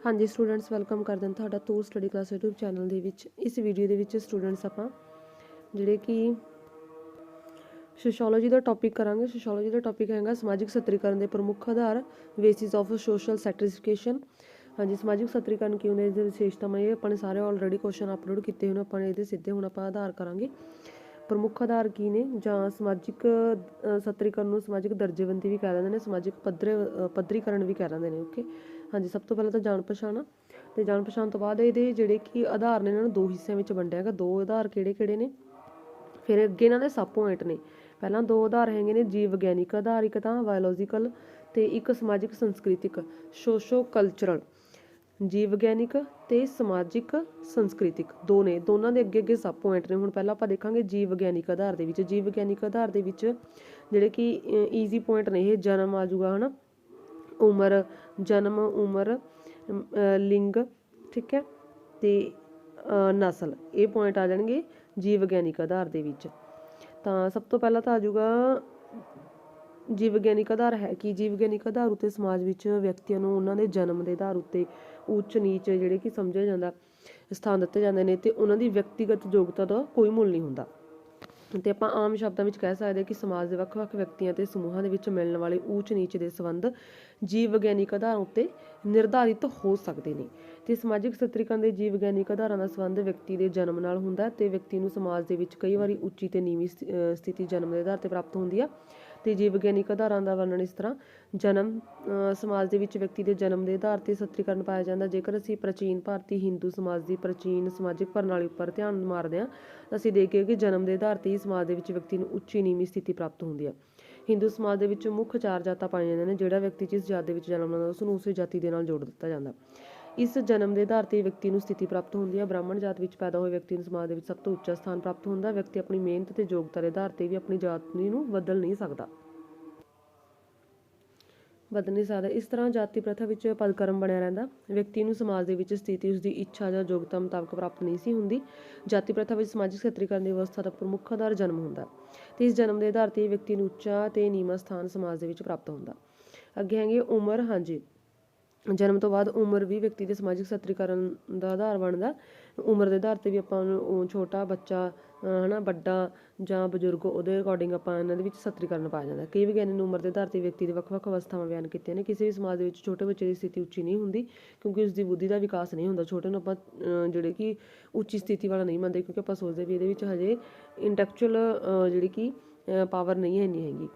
ਹਾਂਜੀ students welcome ਕਰਦੇ ਹਾਂ ਤੁਹਾਡਾ Toor study class YouTube channel ਦੇ ਵਿੱਚ। ਇਸ ਵੀਡੀਓ ਦੇ ਵਿੱਚ ਸਟੂਡੈਂਟਸ ਆਪਾਂ ਜਿਹੜੇ ਕਿ ਸੋਸ਼ੀਓਲੋਜੀ ਦਾ ਟੌਪਿਕ ਕਰਾਂਗੇ। ਸੋਸ਼ੀਓਲੋਜੀ ਦਾ ਟੌਪਿਕ ਹੈਗਾ ਸਮਾਜਿਕ ਸਤਰੀਕਰਨ ਦੇ ਪ੍ਰਮੁੱਖ ਆਧਾਰ ਬੇਸਿਸ ਆਫ ਸੋਸ਼ਲ ਸੈਟੀਸਫਿਕੇਸ਼ਨ ਹਾਂਜੀ ਸਮਾਜਿਕ ਸਤਰੀਕਰਨ ਕਿਉਂ ਹੁੰਦੇ ਇਹਦੇ ਵਿਸ਼ੇਸ਼ਤਾਵਾਂ ਇਹ ਆਪਾਂ ਨੇ ਸਾਰੇ ਆਲਰੇਡੀ ਕੁਐਸਚਨ ਅਪਲੋਡ ਕੀਤੇ ਹੋਣ ਆਪਾਂ ਇਹਦੇ ਸਿੱਧੇ ਹੁਣ ਆਪਾਂ ਆਧਾਰ ਕਰਾਂਗੇ। ਪ੍ਰਮੁੱਖ ਆਧਾਰ ਕੀ ਨੇ? ਜਾਂ ਸਮਾਜਿਕ ਅ, ਸਤਰੀਕਰਨ ਨੂੰ ਸਮਾਜਿਕ ਦਰਜੇਬੰਦੀ ਵੀ ਕਹਿ ਦਿੰਦੇ ਨੇ ਸਮਾਜਿਕ ਪੱਧਰ ਪੱਧਰੀਕਰਨ ਵੀ ਕਹਿ ਦਿੰਦੇ ਨੇ ਓਕੇ ਹਾਂਜੀ, ਸਭ ਤੋਂ ਪਹਿਲਾਂ ਤਾਂ ਜਾਣ ਪਛਾਣ ਆ। ਤੇ ਜਾਣ ਪਛਾਣ ਤੋਂ ਬਾਅਦ ਇਹਦੇ ਜਿਹੜੇ ਕਿ ਆਧਾਰ ਨੇ ਇਹਨਾਂ ਨੂੰ ਦੋ ਹਿੱਸਿਆਂ ਵਿੱਚ ਵੰਡਿਆ ਹੈਗਾ। ਦੋ ਆਧਾਰ ਕਿਹੜੇ ਕਿਹੜੇ ਨੇ? ਫਿਰ ਅੱਗੇ ਇਹਨਾਂ ਦੇ ਸਬ ਪੁਆਇੰਟ ਨੇ। ਪਹਿਲਾਂ ਦੋ ਆਧਾਰ ਹੈਗੇ ਨੇ, ਜੀਵ ਵਿਗਿਆਨਿਕ ਆਧਾਰ, ਇੱਕ ਤਾਂ ਬਾਇਓਲੋਜੀਕਲ ਤੇ ਇੱਕ ਸਮਾਜਿਕ ਸੰਸਕ੍ਰਿਤਿਕ ਸੋਸ਼ੋ ਕਲਚਰਲ ਜੀਵ ਵਿਗਿਆਨਿਕ ਤੇ ਸਮਾਜਿਕ ਸੰਸਕ੍ਰਿਤਿਕ, ਦੋ ਨੇ। ਦੋਨਾਂ ਦੇ ਅੱਗੇ ਅੱਗੇ ਸਬ ਪੁਆਇੰਟ ਨੇ। ਹੁਣ ਪਹਿਲਾਂ ਆਪਾਂ ਦੇਖਾਂਗੇ ਜੀਵ ਵਿਗਿਆਨਿਕ ਆਧਾਰ ਦੇ ਵਿੱਚ। ਜੀਵ ਵਿਗਿਆਨਿਕ ਆਧਾਰ ਦੇ ਵਿੱਚ ਜਿਹੜੇ ਕਿ ਈਜ਼ੀ ਪੁਆਇੰਟ ਨੇ ਇਹ, ਜਨਮ ਆ ਜਾਊਗਾ ਹਨਾ? ਉਮਰ ਜਨਮ ਉਮਰ ਅਮ, ਲਿੰਗ ਠੀਕ ਹੈ? ਤੇ ਅ, ਨਸਲ ਇਹ ਪੁਆਇੰਟ ਆ ਜਾਣਗੇ ਜੀਵ ਵਿਗਿਆਨਿਕ ਆਧਾਰ ਦੇ ਵਿੱਚ। ਤਾਂ ਸਭ ਤੋਂ ਪਹਿਲਾਂ ਤਾਂ ਆ ਜਾਊਗਾ ਜੀਵ ਵਿਗਿਆਨਿਕ ਆਧਾਰ ਹੈ ਕਿ ਜੀਵ ਵਿਗਿਆਨਿਕ ਆਧਾਰ ਉੱਤੇ ਸਮਾਜ ਵਿੱਚ ਵਿਅਕਤੀਆਂ ਨੂੰ ਉਹਨਾਂ ਦੇ ਜਨਮ ਦੇ ਆਧਾਰ ਉੱਤੇ ਉੱਚ ਨੀਚ ਜਿਹੜੇ ਕਿ ਸਮਝਿਆ ਜਾਂਦਾ ਸਥਾਨ ਦਿੱਤੇ ਜਾਂਦੇ ਨੇ ਤੇ ਉਹਨਾਂ ਦੀ ਵਿਅਕਤੀਗਤ ਯੋਗਤਾ ਦਾ ਕੋਈ ਮੁੱਲ ਨਹੀਂ ਹੁੰਦਾ। ਅਤੇ ਆਪਾਂ ਆਮ ਸ਼ਬਦਾਂ ਵਿੱਚ ਕਹਿ ਸਕਦੇ ਹਾਂ ਕਿ ਸਮਾਜ ਦੇ ਵੱਖ-ਵੱਖ ਵਿਅਕਤੀਆਂ ਅਤੇ ਸਮੂਹਾਂ ਦੇ ਵਿੱਚ ਮਿਲਣ ਵਾਲੇ ਊਚ ਨੀਚ ਦੇ ਸੰਬੰਧ ਜੀਵ ਵਿਗਿਆਨਿਕ ਆਧਾਰਾਂ ਉੱਤੇ ਨਿਰਧਾਰਿਤ ਹੋ ਸਕਦੇ ਨੇ। ਤੇ ਸਮਾਜਿਕ ਸਤਰੀਕਰਨ ਦੇ ਜੀਵ ਵਿਗਿਆਨਿਕ ਆਧਾਰਾਂ ਦਾ ਸੰਬੰਧ ਵਿਅਕਤੀ ਦੇ ਜਨਮ ਨਾਲ ਹੁੰਦਾ ਹੈ ਤੇ ਵਿਅਕਤੀ ਨੂੰ ਸਮਾਜ ਦੇ ਵਿੱਚ ਕਈ ਵਾਰੀ ਉੱਚੀ ਤੇ ਨੀਵੀਂ ਸਥਿਤੀ ਜਨਮ ਦੇ ਆਧਾਰ ਤੇ ਪ੍ਰਾਪਤ ਹੁੰਦੀ ਆ। ਅਤੇ ਜੀਵ ਵਿਗਿਆਨਿਕ ਆਧਾਰਾਂ ਦਾ ਵਰਣਨ ਇਸ ਤਰ੍ਹਾਂ। ਜਨਮ, ਅਹ, ਸਮਾਜ ਦੇ ਵਿੱਚ ਵਿਅਕਤੀ ਦੇ ਜਨਮ ਦੇ ਆਧਾਰ ਤੇ ਸਤਰੀਕਰਨ ਪਾਇਆ ਜਾਂਦਾ। ਜੇਕਰ ਅਸੀਂ ਪ੍ਰਾਚੀਨ ਭਾਰਤੀ ਹਿੰਦੂ ਸਮਾਜ ਦੀ ਪ੍ਰਾਚੀਨ ਸਮਾਜਿਕ ਪ੍ਰਣਾਲੀ ਉੱਪਰ ਧਿਆਨ ਮਾਰਦੇ ਹਾਂ, ਤਾਂ ਅਸੀਂ ਦੇਖੀਏ ਕਿ ਜਨਮ ਦੇ ਆਧਾਰ ਤੇ ਹੀ ਸਮਾਜ ਦੇ ਵਿੱਚ ਵਿਅਕਤੀ ਨੂੰ ਉੱਚੀ ਨੀਵੀਂ ਸਥਿਤੀ ਪ੍ਰਾਪਤ ਹੁੰਦੀ ਹੈ। ਹਿੰਦੂ ਸਮਾਜ ਦੇ ਵਿੱਚ ਮੁੱਖ ਚਾਰ ਜਾਤਾਂ ਪਾਈਆਂ ਜਾਂਦੀਆਂ ਨੇ, ਜਿਹੜਾ ਵਿਅਕਤੀ ਜਿਸ ਜਾਤ ਦੇ ਵਿੱਚ ਜਨਮ ਲੈਂਦਾ, ਉਸ ਨੂੰ ਉਸੇ ਜਾਤੀ ਦੇ ਨਾਲ ਜੋੜ ਦਿੱਤਾ ਜਾਂਦਾ। ਇਸ ਜਨਮ ਦੇ ਆਧਾਰ ਤੇ ਵਿਅਕਤੀ ਨੂੰ ਸਥਿਤੀ ਪ੍ਰਾਪਤ ਹੁੰਦੀ ਹੈ। ਬ੍ਰਾਹਮਣ ਜਾਤ ਵਿੱਚ ਪੈਦਾ ਹੋਏ ਵਿਅਕਤੀ ਨੂੰ ਸਮਾਜ ਦੇ ਵਿੱਚ ਸਭ ਤੋਂ ਉੱਚਾ ਸਥਾਨ ਪ੍ਰਾਪਤ ਹੁੰਦਾ ਵਿਅਕਤੀ ਆਪਣੀ ਮਿਹਨਤ ਤੇ ਯੋਗਤਾ ਦੇ ਆਧਾਰ ਤੇ ਵੀ ਆਪਣੀ ਜਾਤ ਨੂੰ ਬਦਲ ਨਹੀਂ ਸਕਦਾ। ਬਦਲ ਨਹੀਂ ਸਕਦਾ। ਇਸ ਤਰ੍ਹਾਂ ਜਾਤੀ ਪ੍ਰਥਾ ਵਿੱਚ ਪਦਕਰਮ ਬਣਿਆ ਰਹਿੰਦਾ। ਵਿਅਕਤੀ ਨੂੰ ਸਮਾਜ ਦੇ ਵਿੱਚ ਸਥਿਤੀ, ਉਸਦੀ ਇੱਛਾ ਜਾਂ ਯੋਗਤਾ ਮੁਤਾਬਕ ਪ੍ਰਾਪਤ ਨਹੀਂ ਸੀ ਹੁੰਦੀ। ਜਾਤੀ ਪ੍ਰਥਾ ਵਿੱਚ ਸਮਾਜਿਕ ਸਤਰੀਕਰਨ ਦੀ ਵਿਵਸਥਾ ਦਾ ਪ੍ਰਮੁੱਖ ਆਧਾਰ ਜਨਮ ਹੁੰਦਾ ਤੇ ਇਸ ਜਨਮ ਦੇ ਆਧਾਰ ਤੇ ਵਿਅਕਤੀ ਨੂੰ ਉੱਚਾ ਤੇ ਨੀਵਾਂ ਸਥਾਨ ਸਮਾਜ ਦੇ ਵਿੱਚ ਪ੍ਰਾਪਤ ਹੁੰਦਾ ਅੱਗੇ ਹੈਗੇ ਉਮਰ। ਹਾਂਜੀ। ਜਨਮ ਤੋਂ ਬਾਅਦ ਉਮਰ ਵੀ ਵਿਅਕਤੀ ਦੇ ਸਮਾਜਿਕ ਸਤਰੀਕਰਨ ਦਾ ਆਧਾਰ ਬਣਦਾ। ਉਮਰ ਦੇ ਆਧਾਰ ਤੇ ਵੀ ਆਪਾਂ ਨੂੰ ਛੋਟਾ ਬੱਚਾ ਹੈ ਨਾ ਵੱਡਾ ਜਾਂ ਬਜ਼ੁਰਗ, ਉਹਦੇ ਅਕੋਰਡਿੰਗ ਆਪਾਂ ਇਹਨਾਂ ਦੇ ਵਿੱਚ ਸਤਰੀਕਰਨ ਪਾਇਆ ਜਾਂਦਾ। ਕਈ ਵਿਗਿਆਨੀ ਨੇ ਉਮਰ ਦੇ ਆਧਾਰ ਤੇ ਵਿਅਕਤੀ ਦੇ ਵੱਖ-ਵੱਖ ਅਵਸਥਾਵਾਂ ਬਿਆਨ ਕੀਤੀਆਂ ਨੇ। ਕਿਸੇ ਵੀ ਸਮਾਜ ਦੇ ਵਿੱਚ ਛੋਟੇ ਬੱਚੇ ਦੀ ਸਥਿਤੀ ਉੱਚੀ ਨਹੀਂ ਹੁੰਦੀ, ਕਿਉਂਕਿ ਉਸ ਦੀ ਬੁੱਧੀ ਦਾ ਵਿਕਾਸ ਨਹੀਂ ਹੁੰਦਾ। ਛੋਟੇ ਨੂੰ ਆਪਾਂ ਜਿਹੜੇ ਕਿ ਉੱਚੀ ਸਥਿਤੀ ਵਾਲਾ ਨਹੀਂ ਮੰਨਦੇ, ਕਿਉਂਕਿ ਆਪਾਂ ਸੋਚਦੇ ਵੀ ਇਹਦੇ ਵਿੱਚ ਹਜੇ ਇੰਟੈਕਚੁਅਲ ਜਿਹੜੀ ਕਿ ਪਾਵਰ ਨਹੀਂ ਹੈ ਨਹੀਂ ਹੈਗੀ।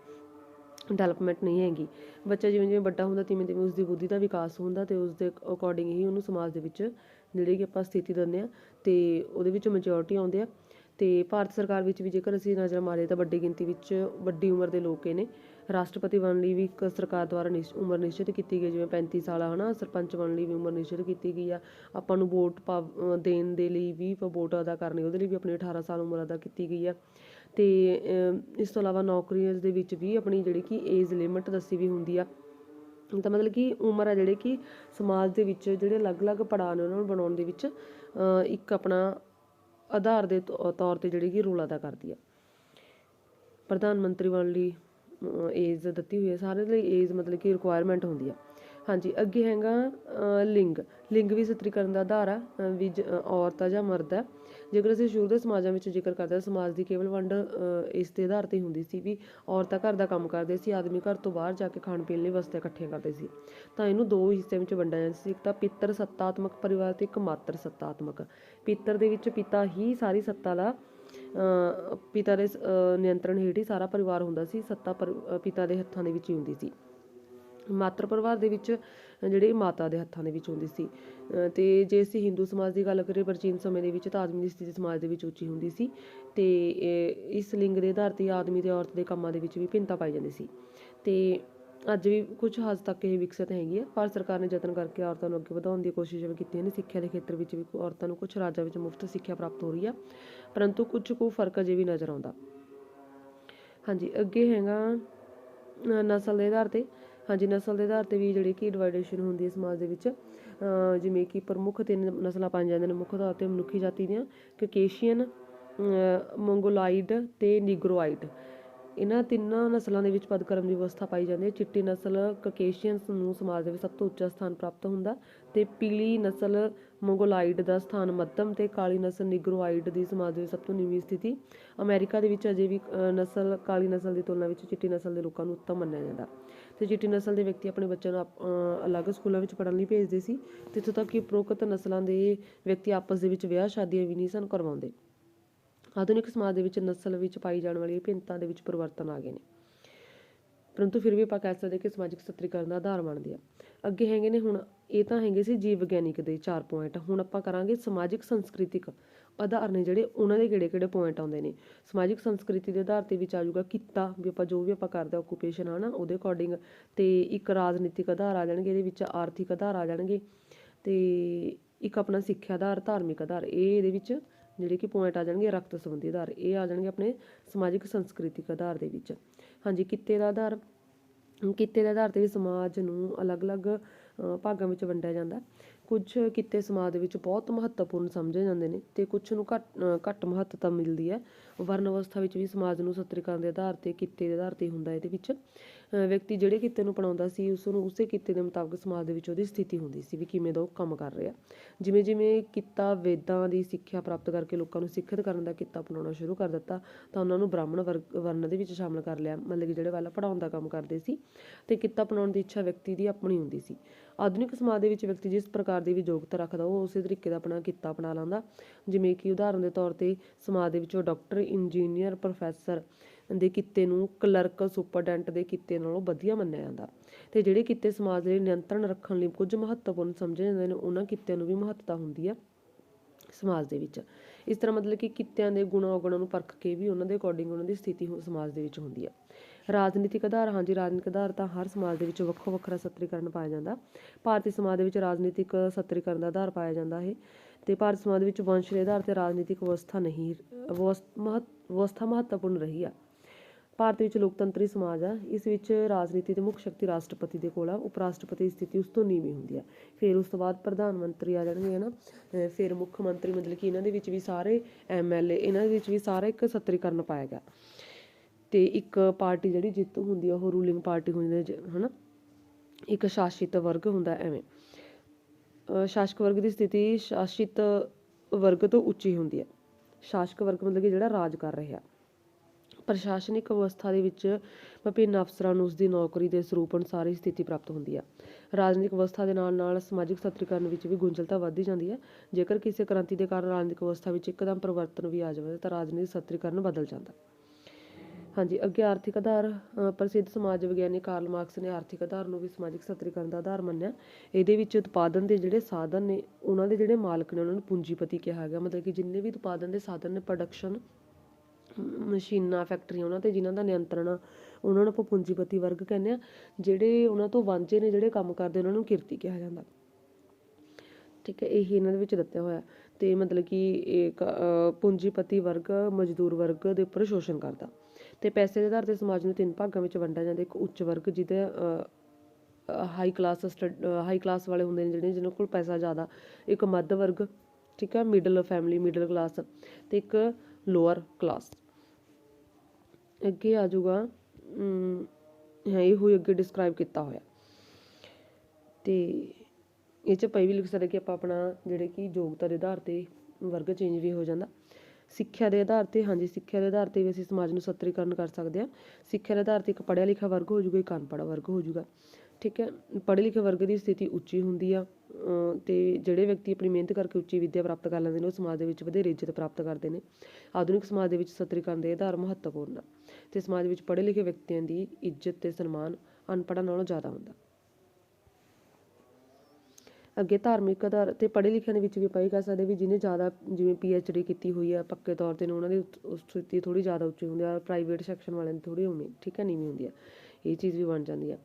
ਡਿਵੈਲਪਮੈਂਟ ਨਹੀਂ ਹੈਗੀ। ਬੱਚਾ ਜਿਵੇਂ ਜਿਵੇਂ ਵੱਡਾ ਹੁੰਦਾ, ਤਿਵੇਂ ਤਿਵੇਂ ਉਸਦੀ ਬੁੱਧੀ ਦਾ ਵਿਕਾਸ ਹੁੰਦਾ ਤੇ ਉਸ ਦੇ ਅਕੋਰਡਿੰਗ ਹੀ ਉਹਨੂੰ ਸਮਾਜ ਦੇ ਵਿੱਚ ਜਿਹੜੀ ਕਿ ਆਪਾਂ ਸਥਿਤੀ ਦਿੰਦੇ ਆ ਤੇ ਉਹਦੇ ਵਿੱਚ ਮੈਜੋਰਟੀ ਆਉਂਦੇ ਆ। ਤੇ ਭਾਰਤ ਸਰਕਾਰ ਵਿੱਚ ਵੀ ਜੇਕਰ ਅਸੀਂ ਨਜ਼ਰ ਮਾਰੇ ਤਾਂ ਵੱਡੀ ਗਿਣਤੀ ਵਿੱਚ ਵੱਡੀ ਉਮਰ ਦੇ ਲੋਕ ਨੇ। ਰਾਸ਼ਟਰਪਤੀ ਬਣਨ ਲਈ ਵੀ ਇੱਕ ਸਰਕਾਰ ਦੁਆਰਾ ਨਿਸ਼- ਉਮਰ ਨਿਸ਼ਚਿਤ ਕੀਤੀ ਗਈ, ਜਿਵੇਂ 35 ਸਾਲ ਆ, ਹਨਾ? ਸਰਪੰਚ ਬਣਨ ਲਈ ਵੀ ਉਮਰ ਨਿਸ਼ਚਿਤ ਕੀਤੀ ਗਈ ਆ। ਆਪਾਂ ਨੂੰ ਵੋਟ ਪਾ- ਦੇਣ ਦੇ ਲਈ ਵੀ ਵੋਟ ਅਦਾ ਕਰਨੀ, ਉਹਦੇ ਲਈ ਵੀ ਆਪਣੀ 18 ਸਾਲ ਉਮਰ ਅਦਾ ਕੀਤੀ ਗਈ ਆ। ਅਤੇ ਇਸ ਤੋਂ ਇਲਾਵਾ ਨੌਕਰੀਆਂ ਦੇ ਵਿੱਚ ਵੀ ਆਪਣੀ ਜਿਹੜੀ ਕਿ ਏਜ ਲਿਮਿਟ ਦੱਸੀ ਵੀ ਹੁੰਦੀ ਆ। ਤਾਂ ਮਤਲਬ ਕਿ ਉਮਰ ਆ ਜਿਹੜੇ ਕਿ ਸਮਾਜ ਦੇ ਵਿੱਚ ਜਿਹੜੇ ਅਲੱਗ-ਅਲੱਗ ਪੜਾਅ ਨੇ ਉਹਨਾਂ ਨੂੰ ਬਣਾਉਣ ਦੇ ਵਿੱਚ ਇੱਕ ਆਪਣਾ ਆਧਾਰ ਦੇ ਤੌਰ ਤੇ ਜਿਹੜੀ ਕਿ ਰੋਲ ਅਦਾ ਕਰਦੀ ਆ। ਪ੍ਰਧਾਨ ਮੰਤਰੀ ਬਣਨ ਲਈ ਏਜ ਦਿੱਤੀ ਹੋਈ ਹੈ ਸਾਰੇ ਲਈ ਏਜ ਮਤਲਬ ਕਿ ਰਿਕੁਆਇਰਮੈਂਟ ਹੁੰਦੀ ਆ। ਹਾਂਜੀ, ਅੱਗੇ ਹੈਗਾ ਲਿੰਗ। ਲਿੰਗ ਵੀ ਸਤਰੀਕਰਨ ਦਾ ਆਧਾਰ ਆ ਵੀ ਜ- ਔਰਤ ਆ ਜਾਂ ਮਰਦ ਆ। ਜੇਕਰ ਅਸੀਂ ਸ਼ੁਰੂ ਦੇ ਸਮਾਜਾਂ ਵਿੱਚ ਜ਼ਿਕਰ ਕਰਦੇ ਹਾਂ, ਸਮਾਜ ਦੀ ਕੇਵਲ ਵੰਡ ਇਸ ਦੇ ਆਧਾਰ ਤੇ ਹੁੰਦੀ ਸੀ ਵੀ ਔਰਤਾਂ ਘਰ ਦਾ ਕੰਮ ਕਰਦੇ ਸੀ, ਆਦਮੀ ਘਰ ਤੋਂ ਬਾਹਰ ਜਾ ਕੇ ਖਾਣ ਪੀਣ ਲਈ ਵਸਤਾਂ ਇਕੱਠੀਆਂ ਕਰਦੇ ਸੀ। ਤਾਂ ਇਹਨੂੰ ਦੋ ਹਿੱਸਿਆਂ ਵਿੱਚ ਵੰਡਿਆ ਜਾਂਦਾ ਸੀ, ਇੱਕ ਤਾਂ ਪਿੱਤਰ ਸੱਤਾਤਮਕ ਪਰਿਵਾਰ ਤੇ ਇੱਕ ਮਾਤਰ ਸੱਤਾਤਮਕ। ਪਿੱਤਰ ਦੇ ਵਿੱਚ ਪਿਤਾ ਹੀ ਸਾਰੀ ਸੱਤਾ ਦਾ ਪਿਤਾ ਦੇ ਨਿਯੰਤਰਣ ਹੇਠ ਹੀ ਸਾਰਾ ਪਰਿਵਾਰ ਹੁੰਦਾ ਸੀ, ਸੱਤਾ ਪਰ- ਪਿਤਾ ਦੇ ਹੱਥਾਂ ਦੇ ਵਿੱਚ ਹੀ ਹੁੰਦੀ ਸੀ। ਮਾਤਰ ਪਰਿਵਾਰ ਦੇ ਵਿੱਚ ਜਿਹੜੇ ਮਾਤਾ ਦੇ ਹੱਥਾਂ ਦੇ ਵਿੱਚ ਹੁੰਦੀ ਸੀ। ਤੇ ਜੇ ਅਸੀਂ ਹਿੰਦੂ ਸਮਾਜ ਦੀ ਗੱਲ ਕਰੀਏ, ਪ੍ਰਾਚੀਨ ਸਮੇਂ ਦੇ ਵਿੱਚ ਤਾਂ ਆਦਮੀ ਦੀ ਸਥਿਤੀ ਸਮਾਜ ਦੇ ਵਿੱਚ ਉੱਚੀ ਹੁੰਦੀ ਸੀ ਤੇ ਇਸ ਲਿੰਗ ਦੇ ਆਧਾਰ ਤੇ ਆਦਮੀ ਤੇ ਔਰਤ ਦੇ ਕੰਮਾਂ ਦੇ ਵਿੱਚ ਵੀ ਭਿੰਨਤਾ ਪਾਈ ਜਾਂਦੀ ਸੀ। ਤੇ ਅੱਜ ਵੀ ਕੁਝ ਹੱਦ ਤੱਕ ਇਹ ਵਿਕਸਿਤ ਹੈਗੀ ਹੈ ਪਰ ਸਰਕਾਰ ਨੇ ਯਤਨ ਕਰਕੇ ਔਰਤਾਂ ਨੂੰ ਅੱਗੇ ਵਧਾਉਣ ਦੀ ਕੋਸ਼ਿਸ਼ ਵੀ ਕੀਤੀਆਂ ਨੇ ਸਿੱਖਿਆ ਦੇ ਖੇਤਰ ਵਿੱਚ ਵੀ ਔਰਤਾਂ ਨੂੰ ਕੁਝ ਰਾਜਾਂ ਵਿੱਚ ਮੁਫਤ ਸਿੱਖਿਆ ਪ੍ਰਾਪਤ ਹੋ ਰਹੀ ਹੈ ਪਰੰਤੂ ਕੁਝ ਕੁ ਫ਼ਰਕ ਅਜੇ ਵੀ ਨਜ਼ਰ ਆਉਂਦਾ। ਹਾਂਜੀ, ਅੱਗੇ ਹੈਗਾ ਨਸਲ ਦੇ ਆਧਾਰ ਤੇ। ਹਾਂਜੀ, ਨਸਲ ਦੇ ਆਧਾਰ ਤੇ ਵੀ ਜਿਹੜੀ ਕਿ ਡਿਵਾਈਡੇਸ਼ਨ ਹੁੰਦੀ ਹੈ ਸਮਾਜ ਦੇ ਵਿੱਚ ਜਿਵੇਂ ਕਿ ਪ੍ਰਮੁੱਖ ਤਿੰਨ ਨਸਲਾਂ ਪਾਈਆਂ ਜਾਂਦੀਆਂ ਨੇ, ਮੁੱਖ ਤੌਰ ਤੇ ਮਨੁੱਖੀ ਜਾਤੀ ਦੀਆਂ, ਕਕੇਸ਼ੀਅਨ ਮੰਗੋਲਾਈਡ ਤੇ ਨੀਗਰੋਆਈਡ। ਇਹਨਾਂ ਤਿੰਨਾਂ ਨਸਲਾਂ ਦੇ ਵਿੱਚ ਪਦਕਰਮ ਦੀ ਵਿਵਸਥਾ ਪਾਈ ਜਾਂਦੀ ਹੈ। ਚਿੱਟੀ ਨਸਲ ਕਕੇਸ਼ੀਅਨਸ ਨੂੰ ਸਮਾਜ ਦੇ ਵਿੱਚ ਸਭ ਤੋਂ ਉੱਚਾ ਸਥਾਨ ਪ੍ਰਾਪਤ ਹੁੰਦਾ ਤੇ ਪੀਲੀ ਨਸਲ ਮੰਗੋਲਾਈਡ ਦਾ ਸਥਾਨ ਮੱਧਮ ਤੇ ਕਾਲੀ ਨਸਲ ਨਿਗਰੋਇਡ ਦੀ ਸਮਾਜ ਦੇ ਵਿੱਚ ਸਭ ਤੋਂ ਨੀਵੀਂ ਸਥਿਤੀ ਅਮਰੀਕਾ ਦੇ ਵਿੱਚ ਅਜੇ ਵੀ ਨਸਲ, ਕਾਲੀ ਨਸਲ ਦੀ ਤੁਲਨਾ ਵਿੱਚ ਚਿੱਟੀ ਨਸਲ ਦੇ ਲੋਕਾਂ ਨੂੰ ਉੱਤਮ ਮੰਨਿਆ ਜਾਂਦਾ। ਤੇ ਚਿੱਟੀ ਨਸਲ ਦੇ ਵਿਅਕਤੀ ਆਪਣੇ ਬੱਚਿਆਂ ਨੂੰ ਅਲੱਗ ਸਕੂਲਾਂ ਵਿੱਚ ਪੜ੍ਹਨ ਲਈ ਭੇਜਦੇ ਸੀ। ਤੇ ਇੱਥੋਂ ਤੱਕ ਕਿ ਉਪਰੋਕਤ ਨਸਲਾਂ ਦੇ ਵਿਅਕਤੀ ਆਪਸ ਦੇ ਵਿੱਚ ਵਿਆਹ, ਸ਼ਾਦੀਆਂ ਵੀ ਨਹੀਂ ਸਨ ਕਰਵਾਉਂਦੇ। ਆਧੁਨਿਕ ਸਮਾਜ ਦੇ ਵਿੱਚ ਨਸਲ ਵਿੱਚ ਪਾਈ ਜਾਣ ਵਾਲੀ ਭਿੰਨਤਾ ਦੇ ਵਿੱਚ ਪਰਿਵਰਤਨ ਆ ਗਏ ਨੇ। ਪਰੰਤੂ ਫਿਰ ਵੀ ਆਪਾਂ ਕਹਿ ਸਕਦੇ ਕਿ ਸਮਾਜਿਕ ਸਤਰੀਕਰਨ ਦਾ ਆਧਾਰ ਬਣਦੀ ਆ ਅੱਗੇ ਹੈਗੇ ਨੇ ਹੁਣ ਇਹ ਤਾਂ ਹੈਗੇ ਸੀ ਜੀਵ ਵਿਗਿਆਨਿਕ ਦੇ ਚਾਰ ਪੁਆਇੰਟ ਹੁਣ ਆਪਾਂ ਕਰਾਂਗੇ ਸਮਾਜਿਕ ਸੰਸਕ੍ਰਿਤਿਕ ਆਧਾਰ ਨੇ ਜਿਹੜੇ ਉਹਨਾਂ ਦੇ ਕਿਹੜੇ ਕਿਹੜੇ ਪੁਆਇੰਟ ਆਉਂਦੇ ਨੇ। ਸਮਾਜਿਕ ਸੰਸਕ੍ਰਿਤੀ ਦੇ ਆਧਾਰ ਤੇ ਵਿੱਚ ਆ ਜਾਊਗਾ ਕਿੱਤਾ, ਵੀ ਆਪਾਂ ਜੋ ਵੀ ਆਪਾਂ ਕਰਦੇ ਆਕੂਪੇਸ਼ਨ ਆ ਨਾ, ਉਹਦੇ ਅਕੋਰਡਿੰਗ ਤੇ ਇੱਕ ਰਾਜਨੀਤਿਕ ਆਧਾਰ ਆ ਜਾਣਗੇ, ਇਹਦੇ ਵਿੱਚ ਆਰਥਿਕ ਆਧਾਰ ਆ ਜਾਣਗੇ ਤੇ ਇੱਕ ਆਪਣਾ ਸਿੱਖਿਆ ਆਧਾਰ, ਧਾਰਮਿਕ ਆਧਾਰ, ਇਹ ਇਹਦੇ ਵਿੱਚ ਜਿਹੜੇ ਕਿ ਪੁਆਇੰਟ ਆ ਜਾਣਗੇ ਰਕਤ ਸੰਬੰਧੀ ਆਧਾਰ, ਇਹ ਆ ਜਾਣਗੇ ਆਪਣੇ ਸਮਾਜਿਕ ਸੰਸਕ੍ਰਿਤਿਕ ਆਧਾਰ ਦੇ ਵਿੱਚ। ਹਾਂਜੀ, ਕਿੱਤੇ ਦਾ ਆਧਾਰ, ਕਿੱਤੇ ਦੇ ਆਧਾਰ ਤੇ ਵੀ ਸਮਾਜ ਨੂੰ ਅਲੱਗ-ਅਲੱਗ ਭਾਗਾਂ ਵਿੱਚ ਵੰਡਿਆ ਜਾਂਦਾ ਹੈ। ਕੁਝ ਕਿੱਤੇ ਸਮਾਜ ਦੇ ਵਿੱਚ ਬਹੁਤ ਮਹੱਤਵਪੂਰਨ ਸਮਝੇ ਜਾਂਦੇ ਨੇ ਤੇ ਕੁਝ ਨੂੰ ਘੱਟ ਅ, ਘੱਟ ਮਹੱਤਤਾ ਮਿਲਦੀ ਹੈ ਵਰਨ ਅਵਸਥਾ ਵਿੱਚ ਵੀ ਸਮਾਜ ਨੂੰ ਸਤਰੀਕਰਨ ਦੇ ਆਧਾਰ ਤੇ, ਕਿੱਤੇ ਦੇ ਆਧਾਰ ਤੇ ਹੁੰਦਾ ਇਹਦੇ ਵਿੱਚ ਵਿਅਕਤੀ ਜਿਹੜੇ ਕਿੱਤੇ ਨੂੰ ਅਪਣਾਉਂਦਾ ਸੀ, ਉਸ ਨੂੰ ਉਸੇ ਕਿੱਤੇ ਦੇ ਮੁਤਾਬਕ ਸਮਾਜ ਦੇ ਵਿੱਚ ਉਹਦੀ ਸਥਿਤੀ ਹੁੰਦੀ ਸੀ ਵੀ ਕਿਵੇਂ ਦਾ ਉਹ ਕੰਮ ਕਰ ਰਿਹਾ। ਜਿਵੇਂ ਜਿਵੇਂ ਕਿੱਤਾ ਵੇਦਾਂ ਦੀ ਸਿੱਖਿਆ ਪ੍ਰਾਪਤ ਕਰਕੇ ਲੋਕਾਂ ਨੂੰ ਸਿੱਖਿਅਤ ਕਰਨ ਦਾ ਕਿੱਤਾ ਅਪਣਾਉਣਾ ਸ਼ੁਰੂ ਕਰ ਦਿੱਤਾ, ਤਾਂ ਉਹਨਾਂ ਨੂੰ ਬ੍ਰਾਹਮਣ ਵਰਗ, ਵਰਨ ਦੇ ਵਿੱਚ ਸ਼ਾਮਲ ਕਰ ਲਿਆ। ਮਤਲਬ ਕਿ ਜਿਹੜੇ ਪਹਿਲਾਂ ਪੜਾਉਣ ਦਾ ਕੰਮ ਕਰਦੇ ਸੀ ਤੇ ਕਿੱਤਾ ਅਪਣਾਉਣ ਦੀ ਇੱਛਾ ਵਿਅਕਤੀ ਦੀ ਆਪਣੀ ਹੁੰਦੀ ਸੀ। ਆਧੁਨਿਕ ਸਮਾਜ ਦੇ ਵਿੱਚ ਵਿਅਕਤੀ ਜਿਸ ਪ੍ਰਕਾਰ ਦੀ ਵੀ ਯੋਗਤਾ ਰੱਖਦਾ, ਉਹ ਉਸੇ ਤਰੀਕੇ ਦਾ ਆਪਣਾ ਕਿੱਤਾ ਅਪਣਾ ਲੈਂਦਾ। ਜਿਵੇਂ ਕਿ ਉਦਾਹਰਨ ਦੇ ਤੌਰ ਤੇ ਸਮਾਜ ਦੇ ਵਿੱਚ ਉਹ ਡਾਕਟਰ ਇੰਜੀਨੀਅਰ ਪ੍ਰੋਫੈਸਰ ਦੇ ਕਿੱਤੇ ਨੂੰ ਕਲਰਕ, ਸੁਪਰਡੈਂਟ ਦੇ ਕਿੱਤੇ ਨਾਲੋਂ ਵਧੀਆ ਮੰਨਿਆ ਜਾਂਦਾ। ਤੇ ਜਿਹੜੇ ਕਿੱਤੇ ਸਮਾਜ ਦੇ ਨਿਯੰਤਰਣ ਰੱਖਣ ਲਈ ਕੁਝ ਮਹੱਤਵਪੂਰਨ ਸਮਝੇ ਜਾਂਦੇ ਨੇ, ਉਹਨਾਂ ਕਿੱਤਿਆਂ ਨੂੰ ਵੀ ਮਹੱਤਤਾ ਹੁੰਦੀ ਆ ਸਮਾਜ ਦੇ ਵਿੱਚ। ਇਸ ਤਰ੍ਹਾਂ ਮਤਲਬ ਕਿ ਕਿੱਤਿਆਂ ਦੇ ਗੁਣਾ ਔਗੁਣਾਂ ਨੂੰ ਪਰਖ ਕੇ ਵੀ ਉਹਨਾਂ ਦੇ ਅਕੋਰਡਿੰਗ ਉਹਨਾਂ ਦੀ ਸਥਿਤੀ ਸਮਾਜ ਦੇ ਵਿੱਚ ਹੁੰਦੀ ਹੈ ਰਾਜਨੀਤਿਕ ਆਧਾਰ, ਹਾਂਜੀ, ਰਾਜਨੀਤਿਕ ਆਧਾਰ ਤਾਂ ਹਰ ਸਮਾਜ ਦੇ ਵਿੱਚ ਵੱਖੋ ਵੱਖਰਾ ਸਤਰੀਕਰਨ ਪਾਇਆ ਜਾਂਦਾ। ਭਾਰਤੀ ਸਮਾਜ ਦੇ ਵਿੱਚ ਰਾਜਨੀਤਿਕ ਸਤਰੀਕਰਨ ਦਾ ਆਧਾਰ ਪਾਇਆ ਜਾਂਦਾ ਹੈ ਤੇ ਭਾਰਤ ਸਮਾਜ ਵਿੱਚ ਵੰਸ਼ ਦੇ ਆਧਾਰ ਤੇ ਰਾਜਨੀਤਿਕ ਵਿਵਸਥਾ ਨਹੀਂ ਵਿਵਸ- ਵਿਵਸਥਾ ਮਹੱਤਵਪੂਰਨ ਰਹੀ ਆ। ਭਾਰਤ ਵਿੱਚ ਲੋਕਤੰਤਰੀ ਸਮਾਜ ਆ। ਇਸ ਵਿੱਚ ਰਾਜਨੀਤੀ ਦੀ ਮੁੱਖ ਸ਼ਕਤੀ ਰਾਸ਼ਟਰਪਤੀ ਦੇ ਕੋਲ ਆ। ਉਪ ਰਾਸ਼ਟਰਪਤੀ ਦੀ ਸਥਿਤੀ ਉਸ ਤੋਂ ਨੀਵੀਂ ਹੁੰਦੀ ਆ। ਫਿਰ ਉਸ ਤੋਂ ਬਾਅਦ ਪ੍ਰਧਾਨ ਮੰਤਰੀ ਆ ਜਾਣਗੇ, ਹਨਾ? ਅਹ ਫਿਰ ਮੁੱਖ ਮੰਤਰੀ ਮਤਲਬ ਕਿ ਇਹਨਾਂ ਦੇ ਵਿੱਚ ਵੀ ਸਾਰੇ ਐਮਐਲਏ ਇਹਨਾਂ ਦੇ ਵਿੱਚ ਵੀ ਸਾਰਾ ਇੱਕ ਸਤਰੀਕਰਨ ਪਾਇਆ ਗਿਆ। ਤੇ ਇੱਕ ਪਾਰਟੀ ਜਿਹੜੀ ਜਿੱਤੂ ਹੁੰਦੀ ਆ, ਉਹ ਰੂਲਿੰਗ ਪਾਰਟੀ ਹੁੰਦੀ ਹੈ ਜ- ਹਨਾ? ਇੱਕ ਸ਼ਾਸਿਤ ਵਰਗ ਹੁੰਦਾ ਐਵੇਂ। ਸ਼ਾਸਕ ਵਰਗ ਦੀ ਸਥਿਤੀ ਸ਼ਾਸਿਤ ਵਰਗ ਤੋਂ ਉੱਚੀ ਹੁੰਦੀ ਹੈ। ਸ਼ਾਸਕ ਵਰਗ ਮਤਲਬ ਕਿ ਜਿਹੜਾ ਰਾਜ ਕਰ ਰਿਹਾ। ਪ੍ਰਸ਼ਾਸਨਿਕ ਅਵਸਥਾ ਦੇ ਵਿੱਚ ਵਿਭਿੰਨ ਅਫਸਰਾਂ ਨੂੰ ਉਸ ਦੀ ਨੌਕਰੀ ਦੇ ਸਰੂਪ ਅਨੁਸਾਰ ਹੀ ਸਥਿਤੀ ਪ੍ਰਾਪਤ ਹੁੰਦੀ ਹੈ। ਰਾਜਨੀਤਿਕ ਅਵਸਥਾ ਦੇ ਨਾਲ ਨਾਲ ਸਮਾਜਿਕ ਸਤਰੀਕਰਨ ਵਿੱਚ ਵੀ ਗੁੰਝਲਤਾ ਵੱਧਦੀ ਜਾਂਦੀ ਹੈ। ਜੇਕਰ ਕਿਸੇ ਕ੍ਰਾਂਤੀ ਦੇ ਕਾਰਨ ਰਾਜਨੀਤਿਕ ਅਵਸਥਾ ਵਿੱਚ ਇੱਕਦਮ ਪਰਿਵਰਤਨ ਵੀ ਆ ਜਾਵੇ ਤਾਂ ਰਾਜਨੀਤਿਕ ਸਤਰੀਕਰਨ ਬਦਲ ਜਾਂਦਾ। ਹਾਂਜੀ ਅੱਗੇ ਆਰਥਿਕ ਆਧਾਰ ਪ੍ਰਸਿੱਧ ਸਮਾਜ ਵਿਗਿਆਨੀ ਕਾਰਲ ਮਾਰਕਸ ਨੇ ਆਰਥਿਕ ਆਧਾਰ ਨੂੰ ਵੀ ਸਮਾਜਿਕ ਸਤਰੀਕਰਨ ਦਾ ਆਧਾਰ ਮੰਨਿਆ। ਇਹਦੇ ਵਿੱਚ ਉਤਪਾਦਨ ਦੇ ਜਿਹੜੇ ਸਾਧਨ ਨੇ ਉਹਨਾਂ ਦੇ ਜਿਹੜੇ ਮਾਲਕ ਨੇ ਉਹਨਾਂ ਨੂੰ ਪੂੰਜੀਪਤੀ ਕਿਹਾ ਗਿਆ। ਮਤਲਬ ਕਿ ਜਿੰਨੇ ਵੀ ਉਤਪਾਦਨ ਦੇ ਸਾਧਨ ਨੇ ਪ੍ਰੋਡਕਸ਼ਨ ਮਸ਼ੀਨਾਂ ਫੈਕਟਰੀਆਂ ਉਹਨਾਂ ਤੇ ਜਿਨ੍ਹਾਂ ਦਾ ਨਿਯੰਤਰਣ ਆ, ਉਹਨਾਂ ਨੂੰ ਆਪਾਂ ਪੂੰਜੀਪਤੀ ਵਰਗ ਕਹਿੰਦੇ ਆ। ਜਿਹੜੇ ਉਹਨਾਂ ਤੋਂ ਵਾਂਝੇ ਨੇ ਜਿਹੜੇ ਕੰਮ ਕਰਦੇ ਉਹਨਾਂ ਨੂੰ ਕਿਰਤੀ ਕਿਹਾ ਜਾਂਦਾ। ਠੀਕ ਹੈ ਇਹ ਇਹਨਾਂ ਦੇ ਵਿੱਚ ਦਿੱਤਾ ਹੋਇਆ। ਤੇ ਮਤਲਬ ਕਿ ਇੱਕ ਪੂੰਜੀਪਤੀ ਵਰਗ ਮਜ਼ਦੂਰ ਵਰਗ ਦੇ ਉੱਪਰ ਸ਼ੋਸ਼ਣ ਕਰਦਾ। ਤੇ ਪੈਸੇ ਦੇ ਆਧਾਰ ਤੇ ਸਮਾਜ ਨੂੰ ਤਿੰਨ ਭਾਗਾਂ ਵਿੱਚ ਵੰਡਿਆ ਜਾਂਦਾ ਇੱਕ ਉੱਚ ਵਰਗ ਜਿਹਦੇ ਹਾਈ ਕਲਾਸ ਹਾਈ ਕਲਾਸ ਵਾਲੇ ਹੁੰਦੇ ਨੇ ਜਿਹੜੇ ਜਿਹਨਾਂ ਕੋਲ ਪੈਸਾ ਜ਼ਿਆਦਾ। ਇੱਕ ਮੱਧ ਵਰਗ ਠੀਕ ਹੈ ਮਿਡਲ ਫੈਮਿਲੀ ਮਿਡਲ ਕਲਾਸ ਤੇ ਇੱਕ ਲੋਅਰ ਕਲਾਸ ਅੱਗੇ ਆ ਜਾਊਗਾ ਅਮ, ਇਹ ਹੋਈ ਅੱਗੇ ਡਿਸਕ੍ਰਾਈਬ ਕੀਤਾ ਹੋਇਆ। ਤੇ ਇਹ ਚ ਪਈ ਵੀ ਲਿਖ ਸਕਦੇ ਕਿ ਆਪਾਂ ਆਪਣਾ ਜਿਹੜੇ ਕਿ ਯੋਗਤਾ ਦੇ ਆਧਾਰ ਤੇ ਵਰਗ ਚੇਂਜ ਵੀ ਹੋ ਜਾਂਦਾ। ਸਿੱਖਿਆ ਦੇ ਆਧਾਰ ਤੇ, ਹਾਂਜੀ, ਸਿੱਖਿਆ ਦੇ ਆਧਾਰ ਤੇ ਵੀ ਅਸੀਂ ਸਮਾਜ ਨੂੰ ਸਤਰੀਕਰਨ ਕਰ ਸਕਦੇ ਹਾਂ। ਸਿੱਖਿਆ ਦੇ ਆਧਾਰ ਤੇ ਇੱਕ ਪੜ੍ਹਿਆ ਲਿਖਿਆ ਵਰਗ ਹੋ ਜਾਊਗਾ, ਇੱਕ ਅਨਪੜ੍ਹ ਵਰਗ ਹੋ ਜਾਊਗਾ। ਠੀਕ ਹੈ? ਪੜ੍ਹੇ ਲਿਖੇ ਵਰਗ ਦੀ ਸਥਿਤੀ ਉੱਚੀ ਹੁੰਦੀ ਆ, ਅਹ, ਤੇ ਜਿਹੜੇ ਵਿਅਕਤੀ ਆਪਣੀ ਮਿਹਨਤ ਕਰਕੇ ਉੱਚੀ ਵਿੱਦਿਆ ਪ੍ਰਾਪਤ ਕਰ ਲੈਂਦੇ ਨੇ, ਉਹ ਸਮਾਜ ਦੇ ਵਿੱਚ ਵਧੇਰੇ ਇੱਜ਼ਤ ਪ੍ਰਾਪਤ ਕਰਦੇ ਨੇ। ਆਧੁਨਿਕ ਸਮਾਜ ਦੇ ਵਿੱਚ ਸਤਰੀਕਰਨ ਦੇ ਆਧਾਰ ਮਹੱਤਵਪੂਰਨ ਆ, ਤੇ ਸਮਾਜ ਵਿੱਚ ਪੜ੍ਹੇ ਲਿਖੇ ਵਿਅਕਤੀਆਂ ਦੀ ਇੱਜ਼ਤ ਤੇ ਸਨਮਾਨ ਅਨਪੜ੍ਹਾਂ ਨਾਲੋਂ ਜ਼ਿਆਦਾ ਹੁੰਦਾ। ਅੱਗੇ ਧਾਰਮਿਕ ਆਧਾਰ ਤੇ ਪੜ੍ਹੇ ਲਿਖਿਆਂ ਦੇ ਵਿੱਚ ਵੀ ਆਪਾਂ ਇਹ ਕਹਿ ਸਕਦੇ ਵੀ ਜਿਹਨੇ ਜ਼ਿਆਦਾ ਜਿਵੇਂ ਪੀ ਐਚ ਡੀ ਕੀਤੀ ਹੋਈ ਆ, ਪੱਕੇ ਤੌਰ ਤੇ ਨੇ, ਉਹਨਾਂ ਦੀ ਉਤ- ਸਥਿਤੀ ਥੋੜ੍ਹੀ ਜ਼ਿਆਦਾ ਉੱਚੀ ਹੁੰਦੀ ਆ ਪ੍ਰਾਈਵੇਟ ਸੈਕਸ਼ਨ ਵਾਲਿਆਂ ਦੀ ਥੋੜ੍ਹੀ ਉਵੇਂ, ਠੀਕ ਹੈ, ਨੀਵੀਂ ਹੁੰਦੀ ਆ, ਇਹ ਚੀਜ਼ ਵੀ ਬਣ ਜਾਂਦੀ ਆ।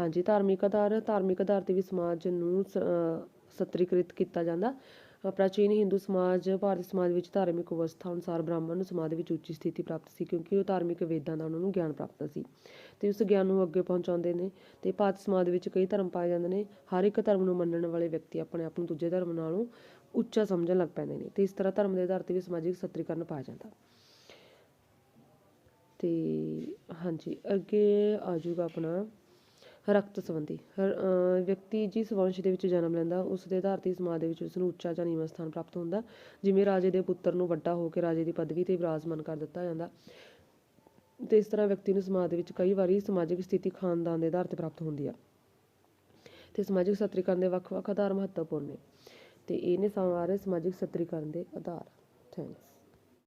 ਹਾਂਜੀ, ਧਾਰਮਿਕ ਆਧਾਰ ਧਾਰਮਿਕ ਆਧਾਰ ਤੇ ਵੀ ਸਮਾਜ ਨੂੰ ਸ- ਸਤਰੀਕ੍ਰਿਤ ਕੀਤਾ ਜਾਂਦਾ। ਪ੍ਰਾਚੀਨ ਹਿੰਦੂ ਸਮਾਜ, ਭਾਰਤੀ ਸਮਾਜ ਵਿੱਚ ਧਾਰਮਿਕ ਅਵਸਥਾ ਅਨੁਸਾਰ ਬ੍ਰਾਹਮਣ ਨੂੰ ਸਮਾਜ ਵਿੱਚ ਉੱਚੀ ਸਥਿਤੀ ਪ੍ਰਾਪਤ ਸੀ ਕਿਉਂਕਿ ਉਹ ਧਾਰਮਿਕ ਵੇਦਾਂ ਦਾ ਉਹਨਾਂ ਨੂੰ ਗਿਆਨ ਪ੍ਰਾਪਤ ਸੀ ਤੇ ਉਸ ਗਿਆਨ ਨੂੰ ਅੱਗੇ ਪਹੁੰਚਾਉਂਦੇ ਨੇ ਤੇ ਭਾਰਤ ਸਮਾਜ ਵਿੱਚ ਕਈ ਧਰਮ ਪਾਏ ਜਾਂਦੇ ਨੇ, ਹਰ ਇੱਕ ਧਰਮ ਨੂੰ ਮੰਨਣ ਵਾਲੇ ਵਿਅਕਤੀ ਆਪਣੇ ਆਪ ਨੂੰ ਦੂਜੇ ਧਰਮ ਨਾਲੋਂ ਉੱਚਾ ਸਮਝਣ ਲੱਗ ਪੈਂਦੇ ਨੇ ਤੇ ਇਸ ਤਰ੍ਹਾਂ ਧਰਮ ਦੇ ਆਧਾਰ ਤੇ ਵੀ ਸਮਾਜਿਕ ਸਤਰੀਕਰਨ ਪਾਇਆ ਜਾਂਦਾ। ਤੇ ਹਾਂਜੀ, ਅੱਗੇ ਆ ਜਾਊਗਾ ਆਪਣਾ ਰਕਤ ਸੰਬੰਧੀ। ਵਿਅਕਤੀ ਜਿਸ ਵੰਸ਼ ਦੇ ਵਿੱਚ ਜਨਮ ਲੈਂਦਾ, ਉਸ ਦੇ ਆਧਾਰ ਤੇ ਸਮਾਜ ਦੇ ਵਿੱਚ ਉਸ ਨੂੰ ਉੱਚਾ ਜਾਂ ਨੀਵਾਂ ਸਥਾਨ ਪ੍ਰਾਪਤ ਹੁੰਦਾ, ਜਿਵੇਂ ਰਾਜੇ ਦੇ ਪੁੱਤਰ ਨੂੰ ਵੱਡਾ ਹੋ ਕੇ ਰਾਜੇ ਦੀ ਪਦਵੀ ਤੇ ਵਿਰਾਜਮਾਨ ਕਰ ਦਿੱਤਾ ਜਾਂਦਾ। ਤੇ ਇਸ ਤਰ੍ਹਾਂ ਵਿਅਕਤੀ ਨੂੰ ਸਮਾਜ ਦੇ ਵਿੱਚ ਕਈ ਵਾਰੀ ਸਮਾਜਿਕ ਸਥਿਤੀ ਖਾਨਦਾਨ ਦੇ ਆਧਾਰ ਤੇ ਪ੍ਰਾਪਤ ਹੁੰਦੀ ਆ। ਤੇ ਸਮਾਜਿਕ ਸਤਰੀਕਰਨ ਦੇ ਵੱਖ-ਵੱਖ ਆਧਾਰ ਮਹੱਤਵਪੂਰਨ ਨੇ। ਤੇ ਇਹ ਨੇ ਸਾਰੇ ਸਮਾਜਿਕ ਸਤਰੀਕਰਨ ਦੇ ਆਧਾਰ। ਥੈਂਕਸ